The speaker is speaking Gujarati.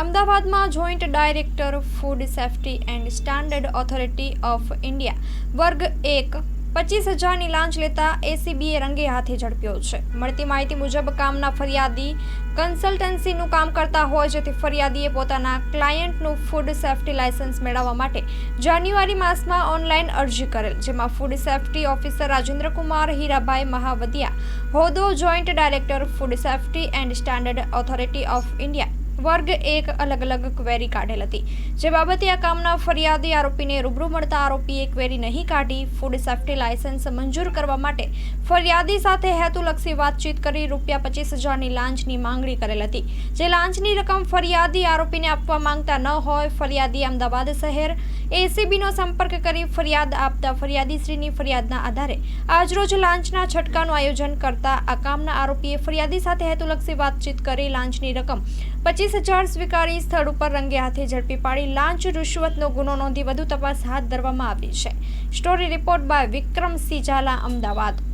અમદાવાદમાં joint director food safety and standard authority of India વર્ગ એક, પચીસ હજારની લાંચ લેતા એસીબીએ રંગે હાથે ઝડપ્યો છે. મળતી માહિતી મુજબ કામના ફરિયાદી કન્સલ્ટન્સીનું કામ કરતા હોય જેથી ફરિયાદીએ પોતાના ક્લાયન્ટનું ફૂડ સેફ્ટી લાયસન્સ મેળવવા માટે જાન્યુઆરી માસમાં ઓનલાઈન અરજી કરેલ, જેમાં food safety officer Rajendra Kumar Hirabhai Mahavadiya, હોદ્દો joint director food safety and standard authority of India વર્ગ એક અલગ અલગ ક્વેરી કાઢેલ હતી. જે બાબતે આ કામના ફરિયાદી આરોપીને રૂબરૂ મળતા આરોપીએ ક્વેરી નહીં કાઢી ફૂડ સેફ્ટી લાયસન્સ મંજૂર કરવા માટે ફરિયાદી સાથે હેતુલક્ષી વાતચીત કરી રૂપિયા પચીસ હજારની લાંચની માંગણી કરેલ હતી. જે લાંચની રકમ ફરિયાદી આરોપીને આપવા માંગતા ન હોય, ફરિયાદી અમદાવાદ શહેર એસીબીનો સંપર્ક કરી ફરિયાદ આપતા ફરિયાદીશ્રીની ફરિયાદના આધારે આજરોજ લાંચના છટકાનું આયોજન કરતા આ કામના આરોપીએ ફરિયાદી સાથે હેતુલક્ષી વાતચીત કરી લાંચની રકમ પચીસ હજાર સ્વીકારી સ્થળ ઉપર રંગે હાથે ઝડપી પાડી લાંચ રૂશ્વતનો ગુનો નોંધી વધુ તપાસ હાથ ધરવામાં આવી છે. Story report by Vikram Jhala, Ahmedabad.